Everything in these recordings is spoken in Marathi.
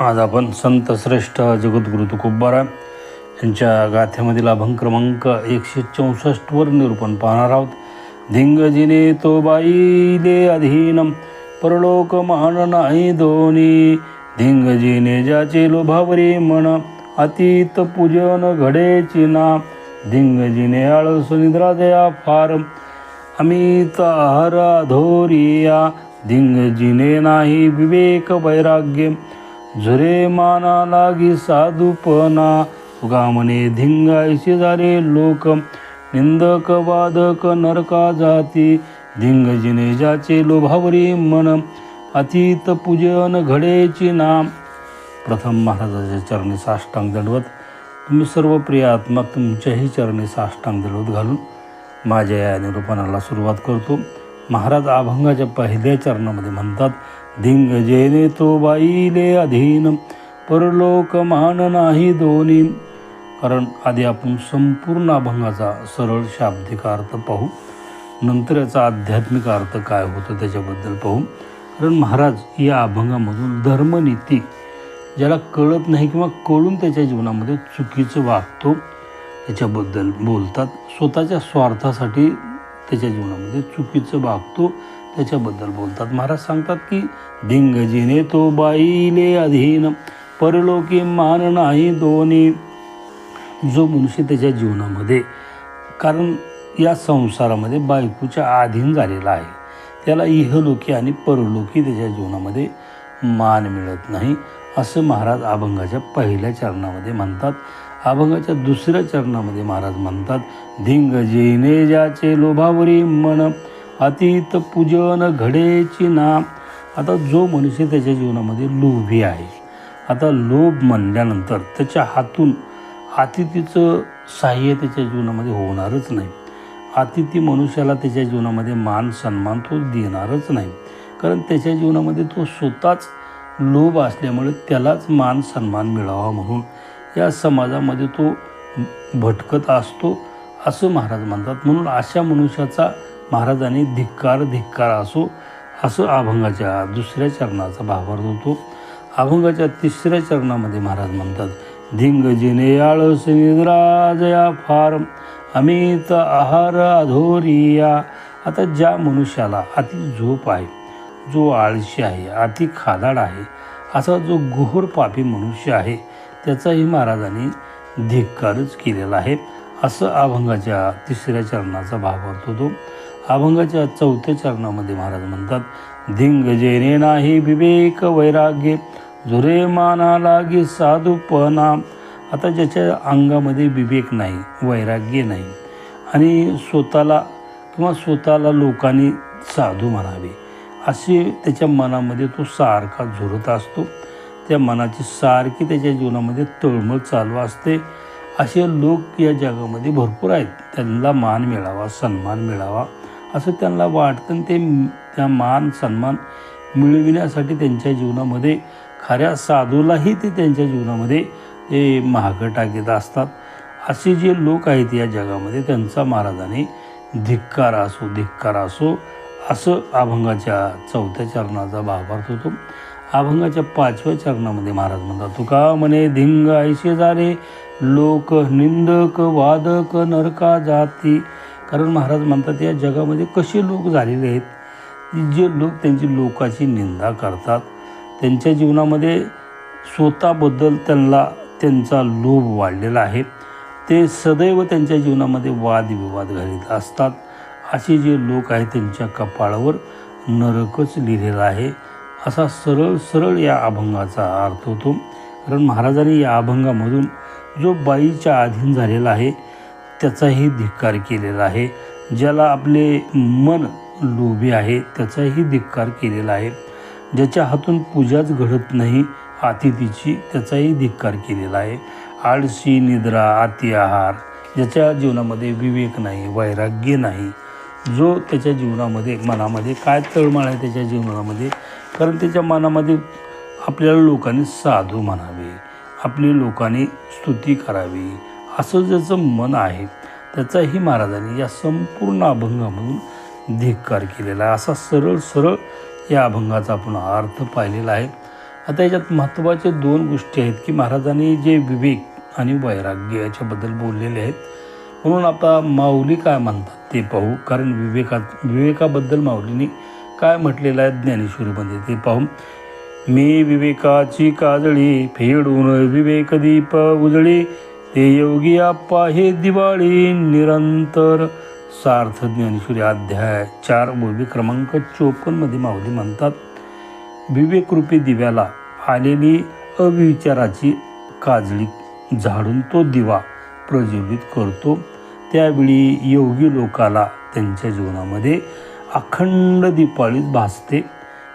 आज आपण संत श्रेष्ठ जगद्गुरु तुकोबारा यांच्या गाथेमधील अभंग क्रमांक एकशे चौसष्टवर निरूपण पाहणार आहोत. धिंगजिने तो बाईले अधीनम परलोक महान नाही दोनी. धिंगजिने ज्याचे लोभावरी मन अतीत पूजन घडेची ना. धिंगजिने आळस निद्रा दया फार अमित आहारा धोरिया. धिंगजिने नाही विवेक वैराग्य झुरे माना लागी साधूपणा. तुगा म्हणे धिंगायचे झाले लोक. निंदक वादक नरका जाती. धिंगजिने ज्याचे लोभावरी मन अतीत पूजन घडेची नाम. प्रथम महाराजाच्या चरणी साष्टांग दडवत. तुम्ही सर्व प्रिय आत्मा तुमच्याही चरणी साष्टांग दडवत घालून माझ्या या निरूपणाला सुरुवात करतो. महाराज अभंगाच्या पहिल्या चरणामध्ये म्हणतात धिंग जेने तो बाईले अधीन परलोक मान नाही दोन्ही कारण आधी आपण संपूर्ण अभंगाचा सरळ शाब्दिक अर्थ पाहू. नंतर याचा आध्यात्मिक अर्थ काय होतो त्याच्याबद्दल पाहू. कारण महाराज या अभंगामधून धर्मनीती ज्याला कळत नाही किंवा कळून त्याच्या जीवनामध्ये चुकीचं वागतो त्याच्याबद्दल बोलतात. स्वतःच्या स्वार्थासाठी त्याच्या जीवनामध्ये चुकीचं वागतो त्याच्याबद्दल बोलतात. महाराज सांगतात की धिंगजीने तो बाईले अधीन परलोकी मान नाही दोन्ही जो मनुष्य त्याच्या जीवनामध्ये कारण या संसारामध्ये बायकोच्या अधीन झालेला आहे. त्याला इहलोकी आणि परलोकी त्याच्या जीवनामध्ये मान मिळत नाही असं महाराज अभंगाच्या पहिल्या चरणामध्ये म्हणतात. अभंगाच्या दुसऱ्या चरणामध्ये महाराज म्हणतात धिंग जेने ज्याचे लोभावरी मन अतीत पूजन घडेची ना. आता जो मनुष्य त्याच्या जीवनामध्ये लोभी आहे आता लोभ म्हणल्यानंतर त्याच्या हातून अतिथीचं साह्य त्याच्या जीवनामध्ये होणारच नाही. अतिथी मनुष्याला त्याच्या जीवनामध्ये मान सन्मान तो देणारच नाही. कारण त्याच्या जीवनामध्ये तो स्वतःच लोभ असल्यामुळे त्यालाच मान सन्मान मिळावा म्हणून या समाजामध्ये तो भटकत असतो असं महाराज म्हणतात. म्हणून अशा मनुष्याचा महाराजांनी धिक्कार धिक्कार असो असं अभंगाच्या दुसऱ्या चरणाचा भावार्थ होतो. अभंगाच्या तिसऱ्या चरणामध्ये महाराज म्हणतात धिंग जिने आळस निद्राजया फार अमित आहार अधोरिया. आता ज्या मनुष्याला अति झोप आहे जो आळशी आहे अति खादाड आहे असा जो गुहर पापी मनुष्य आहे त्याचाही महाराजांनी धिक्कारच केलेला आहे. असं अभंगाच्या तिसऱ्या चरणाचा भाग होतो अभंगाच्या चौथ्या चरणामध्ये महाराज म्हणतात धिंग जेने नाही विवेक वैराग्य झुरे माना लागे साधूपणा आता ज्याच्या अंगामध्ये विवेक नाही वैराग्य नाही आणि स्वतःला किंवा स्वतःला लोकांनी साधू म्हणावे असे त्याच्या मनामध्ये तो सारखा झुरत असतो. त्या मनाची सारखी त्याच्या जीवनामध्ये तळमळ चालू असते. असे लोक या जगामध्ये भरपूर आहेत. त्यांना मान मिळावा सन्मान मिळावा असं त्यांना वाटतं. आणि ते त्या मान सन्मान मिळविण्यासाठी त्यांच्या जीवनामध्ये खऱ्या साधूलाही ते त्यांच्या जीवनामध्ये ते महाग टाकीत असतात. असे जे लोक आहेत या जगामध्ये त्यांचा महाराजाने धिक्कार असो धिक्कार असो असं अभंगाच्या चौथ्या चरणाचा भावार्थ होतो. अभंगाच्या पाचव्या चरणामध्ये महाराज म्हणतात तुका म्हणे धिंग ऐसे झाले लोक निंदक वादक नरका जाती. कारण महाराज म्हणतात या जगामध्ये कसे लोक झालेले आहेत? जे लोक त्यांची लोकाची निंदा करतात त्यांच्या जीवनामध्ये स्वतःबद्दल त्यांना त्यांचा लोभ वाढलेला आहे. ते सदैव त्यांच्या जीवनामध्ये वादविवाद घालीत असतात. असे जे लोक आहेत त्यांच्या कपाळावर नरकच लिहिलेला आहे. असा सरळ सरळ या अभंगाचा अर्थ होतो. कारण महाराजांनी या अभंगामधून जो बाईच्या अधीन झालेला आहे त्याचाही धिक्कार केलेला आहे. ज्याला आपले मन लोभी आहे त्याचाही धिक्कार केलेला आहे. ज्याच्या हातून पूजाच घडत नाही अतिथीची त्याचाही धिक्कार केलेला आहे. आळशी निद्रा अति आहार ज्याच्या जीवनामध्ये विवेक नाही वैराग्य नाही जो त्याच्या जीवनामध्ये मनामध्ये काय तळमळ आहे त्याच्या जीवनामध्ये कारण त्याच्या मनामध्ये आपल्याला लोकांनी साधू म्हणावे आपली लोकांनी स्तुती करावी असं ज्याचं मन आहे त्याचाही महाराजांनी या संपूर्ण अभंगामधून धिक्कार केलेला आहे. असा सरळ सरळ या अभंगाचा आपण अर्थ पाहिलेला आहे. आता याच्यात महत्त्वाचे दोन गोष्टी आहेत की महाराजांनी जे विवेक आणि वैराग्य याच्याबद्दल बोललेले आहेत म्हणून आता माऊली काय म्हणतात ते पाहू. कारण विवेकात विवेकाबद्दल माऊलीने काय म्हटलेलं आहे ज्ञानेश्वरीमध्ये ते पाहू मी विवेकाची काजळी फेडून विवेक दीप उजळी ते योगी आप्पा हे दिवाळी निरंतर. सार्थ ज्ञानेश्वरी अध्याय चार बोलवी क्रमांक चोपन्नमध्ये माऊली म्हणतात विवेकरूपी दिव्याला आलेली अविचाराची काजळी झाडून तो दिवा प्रज्वलित करतो. त्यावेळी योगी लोकाला त्यांच्या जीवनामध्ये अखंड दिपाळीत भासते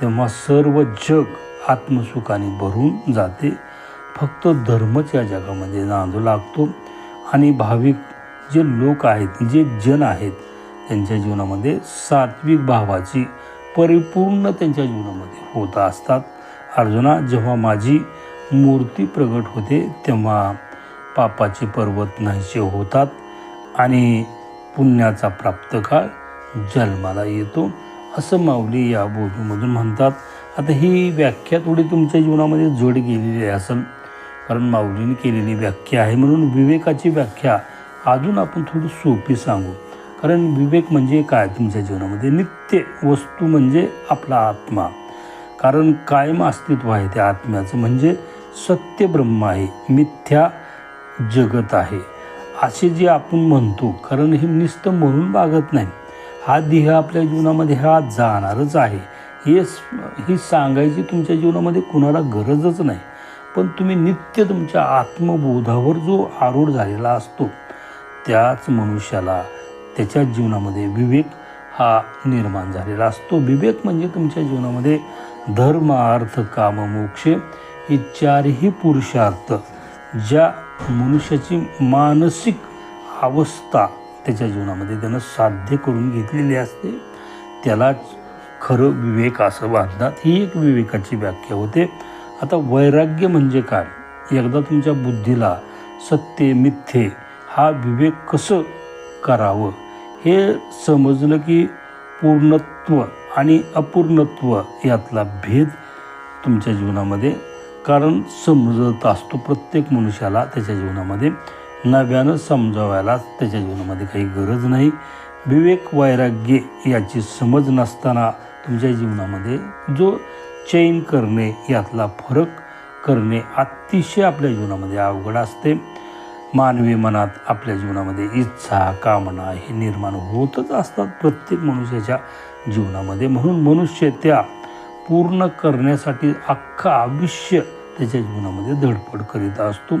तेव्हा सर्व जग आत्मसुखाने भरून जाते. फक्त धर्मच या जगामध्ये नांदू लागतो. आणि भाविक जे लोक आहेत जे जन आहेत त्यांच्या जीवनामध्ये सात्विक भावाची परिपूर्ण त्यांच्या जीवनामध्ये होत असतात. अर्जुना जेव्हा माझी मूर्ती प्रगट होते तेव्हा पापाचे पर्वत नाहीसे होतात आणि पुण्याचा प्राप्त काळ जन्माला येतो. असं माऊली या बोधीमधून म्हणतात. आता ही व्याख्या थोडी तुमच्या जीवनामध्ये जोड गेलेली असेल कारण माऊलीने केलेली व्याख्या आहे. म्हणून विवेकाची व्याख्या अजून आपण थोडी सोपी सांगू. कारण विवेक म्हणजे काय तुमच्या जीवनामध्ये? नित्य वस्तू म्हणजे आपला आत्मा. कारण कायम अस्तित्व आहे त्या आत्म्याचं. म्हणजे सत्य ब्रह्म आहे. मिथ्या जगत आहे. असे जे आपण म्हणतो कारण हे निस्त म्हणून बागत नाही. हा ध्येय आपल्या जीवनामध्ये हा जाणारच आहे. हे ही सांगायची तुमच्या जीवनामध्ये कुणाला गरजच नाही. पण तुम्ही नित्य तुमच्या आत्मबोधावर जो आरूढ झालेला असतो त्याच मनुष्याला त्याच्या जीवनामध्ये विवेक हा निर्माण झालेला असतो. विवेक म्हणजे तुमच्या जीवनामध्ये धर्म अर्थ काम मोक्ष हे चारही पुरुषार्थ ज्या मनुष्याची मानसिक अवस्था त्याच्या जीवनामध्ये त्यानं साध्य करून घेतलेली असते. त्यालाच खरं विवेक असं बांधतात. ही एक विवेकाची व्याख्या होते. आता वैराग्य म्हणजे काय? एकदा तुमच्या बुद्धीला सत्य मिथ्ये हा विवेक कसं करावं? हे समजलं की पूर्णत्व आणि अपूर्णत्व यातला भेद तुमच्या जीवनामध्ये. कारण समजत असतो प्रत्येक मनुष्याला त्याच्या जीवनामध्ये. नव्यानं समजावायला त्याच्या जीवनामध्ये काही गरज नाही. विवेक वैराग्य याची समज नसताना तुमच्या जीवनामध्ये जो चैन करणे यातला फरक करणे अतिशय आपल्या जीवनामध्ये अवघड असते. मानवी मनात आपल्या जीवनामध्ये इच्छा कामना हे निर्माण होतच असतात प्रत्येक मनुष्याच्या जीवनामध्ये. म्हणून मनुष्य त्या पूर्ण करण्यासाठी अख्खं आयुष्य त्याच्या जीवनामध्ये धडपड करीत असतो.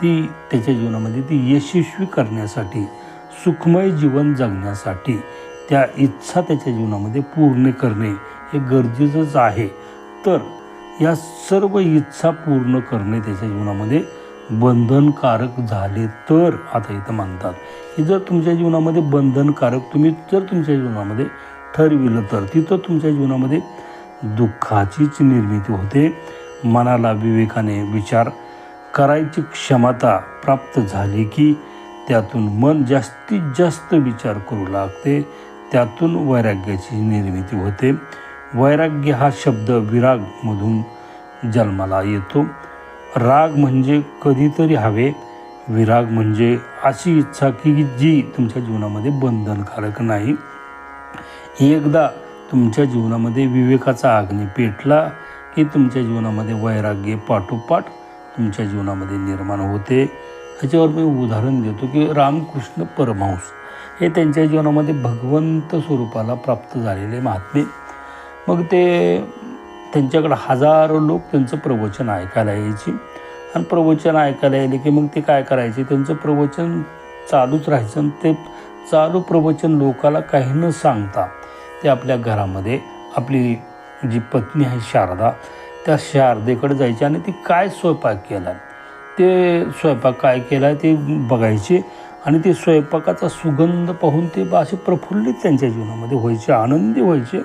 ती त्याच्या जीवनामध्ये ती यशस्वी करण्यासाठी सुखमय जीवन जगण्यासाठी त्या इच्छा त्याच्या जीवनामध्ये पूर्ण करणे हे गरजेचंच आहे. तर या सर्व इच्छा पूर्ण करणे त्याच्या जीवनामध्ये बंधनकारक झाले तर आता इथं मानतात की जर तुमच्या जीवनामध्ये बंधनकारक तुम्ही जर तुमच्या जीवनामध्ये ठरविलं तर तिथं तुमच्या जीवनामध्ये दुःखाचीच निर्मिती होते. मनाला विवेकाने विचार करायची क्षमता प्राप्त झाली की त्यातून मन जास्तीत जास्त विचार करू लागते त्यातून वैराग्याची निर्मिती होते. वैराग्य हा शब्द विरागमधून जन्माला येतो. राग म्हणजे कधीतरी हवे. विराग म्हणजे अशी इच्छा की जी तुमच्या जीवनामध्ये बंधनकारक नाही. एकदा तुमच्या जीवनामध्ये विवेकाचा अग्नी पेटला की तुमच्या जीवनामध्ये वैराग्य पाठोपाठ तुमच्या जीवनामध्ये निर्माण होते. ह्याच्यावर मी उदाहरण देतो की रामकृष्ण परमहंस हे त्यांच्या जीवनामध्ये भगवंत स्वरूपाला प्राप्त झालेले महात्मे. मग ते त्यांच्याकडं हजारो लोक त्यांचं प्रवचन ऐकायला यायची. आणि प्रवचन ऐकायला यायले की मग ते काय करायचे? त्यांचं प्रवचन चालूच राहायचं आणि ते चालू प्रवचन लोकाला काही न सांगता ते आपल्या घरामध्ये आपली जी पत्नी आहे शारदा त्या शारदेकडे जायचे आणि ती काय स्वयंपाक केला? ते स्वयंपाक काय केला आहे ते बघायचे आणि ते स्वयंपाकाचा सुगंध पाहून ते असे प्रफुल्लित त्यांच्या जीवनामध्ये व्हायचे आनंदी व्हायचे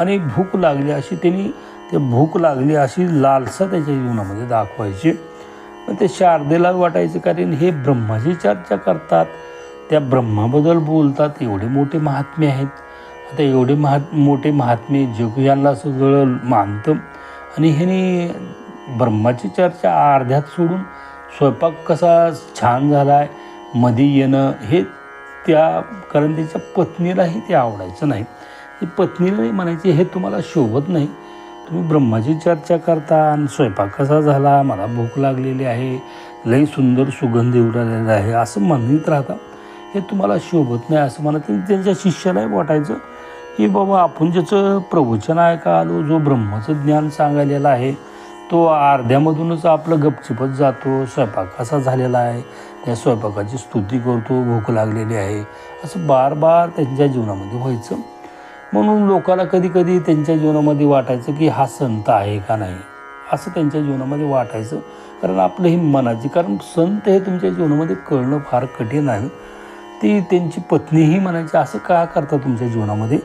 आणि भूक लागली अशी त्यांनी ते भूक लागली अशी लालसा त्याच्या जीवनामध्ये दाखवायची. मग ते शारदेला वाटायचं कारण हे ब्रह्माची चर्चा करतात. त्या ब्रह्माबद्दल बोलतात एवढे मोठे महात्मे आहेत. आता एवढे महात मोठे महात्मे जग यांना सगळं मानतं. आणि ह्याने ब्रह्माची चर्चा अर्ध्यात सोडून स्वयंपाक कसा छान झाला आहे मध्ये येणं हे त्या कारण त्याच्या पत्नीलाही ते आवडायचं नाही. ती पत्नीलाही म्हणायची हे तुम्हाला शोभत नाही. तुम्ही ब्रह्माची चर्चा करता आणि स्वयंपाक कसा झाला? मला भूक लागलेली आहे. लई सुंदर सुगंध येऊ आहे. असं म्हणत राहता हे तुम्हाला शोभत नाही. असं म्हणत त्यांच्या शिष्यालाही वाटायचं की बाबा आपण ज्याचं प्रवचन ऐकालो जो ब्रह्माचं ज्ञान सांगायलेला आहे तो अर्ध्यामधूनच आपलं गपचिपत जातो स्वयंपाक कसा झालेला आहे त्या स्वयंपाकाची स्तुती करतो भूक लागलेली आहे असं बार बार त्यांच्या जीवनामध्ये व्हायचं. म्हणून लोकाला कधी कधी त्यांच्या जीवनामध्ये वाटायचं की हा संत आहे का नाही असं त्यांच्या जीवनामध्ये वाटायचं. कारण आपलं ही मनाची कारण संत हे तुमच्या जीवनामध्ये कळणं फार कठीण आहे. ती त्यांची पत्नीही म्हणायची असं का करता तुमच्या जीवनामध्ये?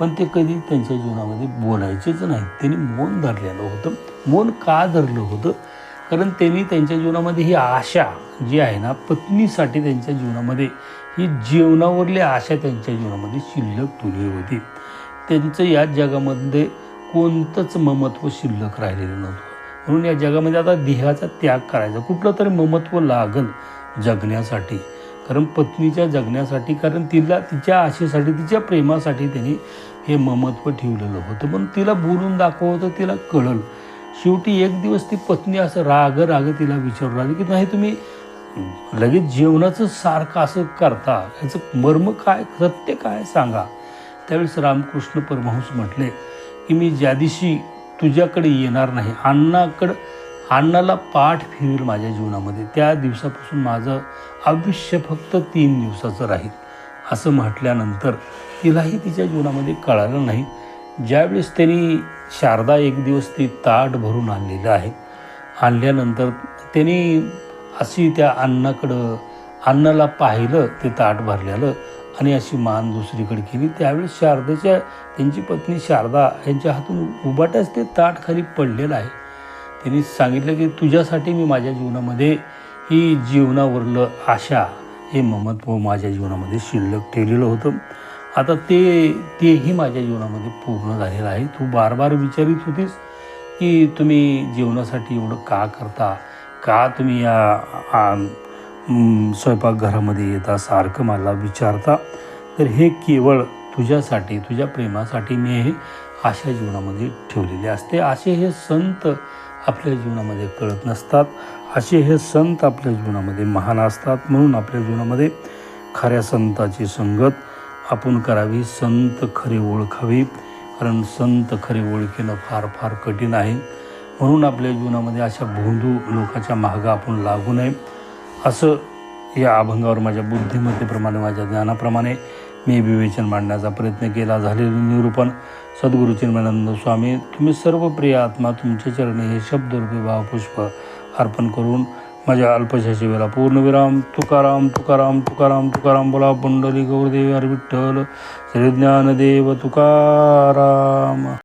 पण ते कधी त्यांच्या जीवनामध्ये बोलायचेच नाही त्यांनी मौन धरलेलं होतं. मौन का धरलं होतं? कारण त्यांनी त्यांच्या जीवनामध्ये ही आशा जी आहे ना पत्नीसाठी त्यांच्या जीवनामध्ये ही जीवनावरली आशा त्यांच्या जीवनामध्ये शिल्लक तुली होती. त्यांचं या जगामध्ये कोणतंच ममत्व शिल्लक राहिलेलं नव्हतं. म्हणून या जगामध्ये आता देहाचा त्याग करायचा. कुठलं तरी ममत्व लागल जगण्यासाठी. कारण पत्नीच्या जगण्यासाठी कारण तिला तिच्या आशेसाठी तिच्या प्रेमासाठी त्यांनी हे ममत्व ठेवलेलं होतं. पण तिला बोलून दाखवतं तिला कळलं. शेवटी एक दिवस ती पत्नी असं राग राग तिला विचारू लागली की नाही तुम्ही लगेच जेवणाचं सारखं असं करता. याचं मर्म काय? सत्य काय? सांगा. त्यावेळेस रामकृष्ण परमहंस म्हटले की मी ज्या दिवशी तुझ्याकडे येणार नाही अण्णाकडं अण्णाला पाठ फिरेल माझ्या जीवनामध्ये. त्या दिवसापासून माझं आयुष्य फक्त तीन दिवसाचं राहील. असं म्हटल्यानंतर तिलाही तिच्या जीवनामध्ये कळालं नाही. ज्यावेळेस त्यांनी शारदा एक दिवस ती ताट भरून आणलेलं आहे आणल्यानंतर त्यांनी अशी त्या अन्नाकडं अन्नाला पाहिलं ते ताट भरलेलं आणि अशी मान दुसरीकडे केली. त्यावेळेस शारदेच्या त्यांची पत्नी शारदा यांच्या हातून उबाट्याच ते ताट खाली पडलेलं आहे. त्यांनी सांगितलं की तुझ्यासाठी मी माझ्या जीवनामध्ये ही जीवनावरलं आशा हे ममत्व माझ्या जीवनामध्ये शिल्लक ठेवलेलं होतं. आता ते तेही माझ्या जीवनामध्ये पूर्ण झालेलं आहे. तू बार बार विचारित होतीस की तुम्ही जीवनासाठी एवढं का करता? का तुम्ही या स्वयंपाकघरामध्ये येता सारखं मला विचारता? तर हे केवळ तुझ्यासाठी तुझ्या प्रेमासाठी मी हे आशा जीवनामध्ये ठेवलेले असते. असे हे संत आपल्या जीवनामध्ये कळत नसतात. असे हे संत आपल्या जीवनामध्ये महान असतात. म्हणून आपल्या जीवनामध्ये खऱ्या संताची संगत आपण करावी. संत खरे ओळखावे. कारण संत खरे ओळखणं फार फार कठीण आहे. म्हणून आपल्या जीवनामध्ये अशा भोंदू लोकाच्या मागं आपण लागू नये. असं या अभंगावर माझ्या बुद्धिमत्तेप्रमाणे माझ्या ज्ञानाप्रमाणे मी विवेचन मांडण्याचा प्रयत्न केला झालेलं निरूपण सद्गुरू चिन्मयानंद स्वामी तुम्ही सर्व प्रिय आत्मा तुमच्या चरणी हे शब्दरूपी भावपुष्प अर्पण करून माझ्या अल्पशा वेळा पूर्णविराम तुकाराम तुकाराम तुकाराम तुकाराम बोला पुंडली गौरदेव विठ्ठल श्रीज्ञानदेव तुकाराम.